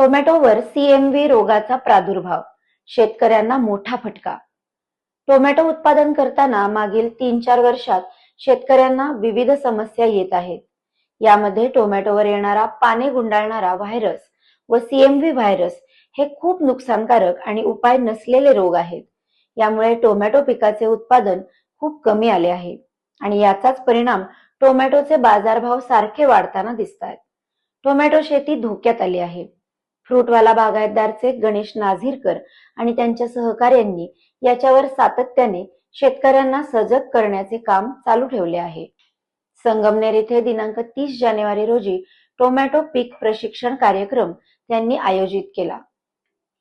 टोमॅटोवर सीएमव्ही रोगाचा प्रादुर्भाव शेतकऱ्यांना मोठा फटका. टोमॅटो उत्पादन करताना मागील तीन चार वर्षात शेतकऱ्यांना विविध समस्या येत आहेत. यामध्ये टोमॅटोवर येणारा पाने गुंडाळणारा व्हायरस व सीएमव्ही व्हायरस हे खूप नुकसानकारक आणि उपाय नसलेले रोग आहेत. यामुळे टोमॅटो पिकाचे उत्पादन खूप कमी आले आहे आणि याचाच परिणाम टोमॅटोचे बाजारभाव सारखे वाढताना दिसत आहेत टोमॅटो शेती धोक्यात आली आहे. फ्रूटवाला बागायतदारचे गणेश नाझीरकर आणि त्यांच्या सहकार्यांनी याच्यावर सातत्याने शेतकऱ्यांना सजग करण्याचे काम चालू ठेवले आहे. संगमनेर येथे दिनांक तीस जानेवारी रोजी टोमॅटो पीक प्रशिक्षण कार्यक्रम त्यांनी आयोजित केला.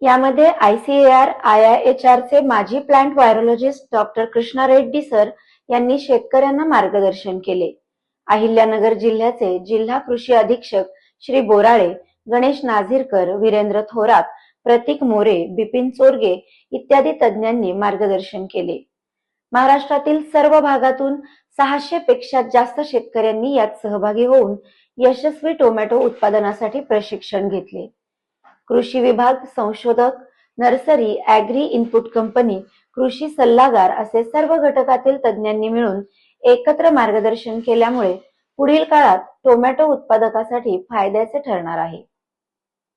यामध्ये ICAR I I H R चे माजी plant virologist doctor Krishna Reddy sir यांनी शेतकऱ्यांना मार्गदर्शन केले. अहिल्यानगर जिल्ह्याचे जिल्हा कृषी अधीक्षक श्री बोराळे गणेश नाझीरकर वीरेंद्र थोरात प्रतीक मोरे बिपिन चोरगे इत्यादी तज्ज्ञांनी मार्गदर्शन केले. महाराष्ट्रातील सर्व भागातून सहाशे पेक्षा जास्त शेतकऱ्यांनी यात सहभागी होऊन यशस्वी टोमॅटो उत्पादनासाठी प्रशिक्षण घेतले. कृषी विभाग संशोधक नर्सरी ऍग्री इनपुट कंपनी कृषी सल्लागार असे सर्व घटकातील तज्ज्ञांनी मिळून एकत्र मार्गदर्शन केल्यामुळे पुढील काळात टोमॅटो उत्पादकासाठी फायद्याचे ठरणार आहे.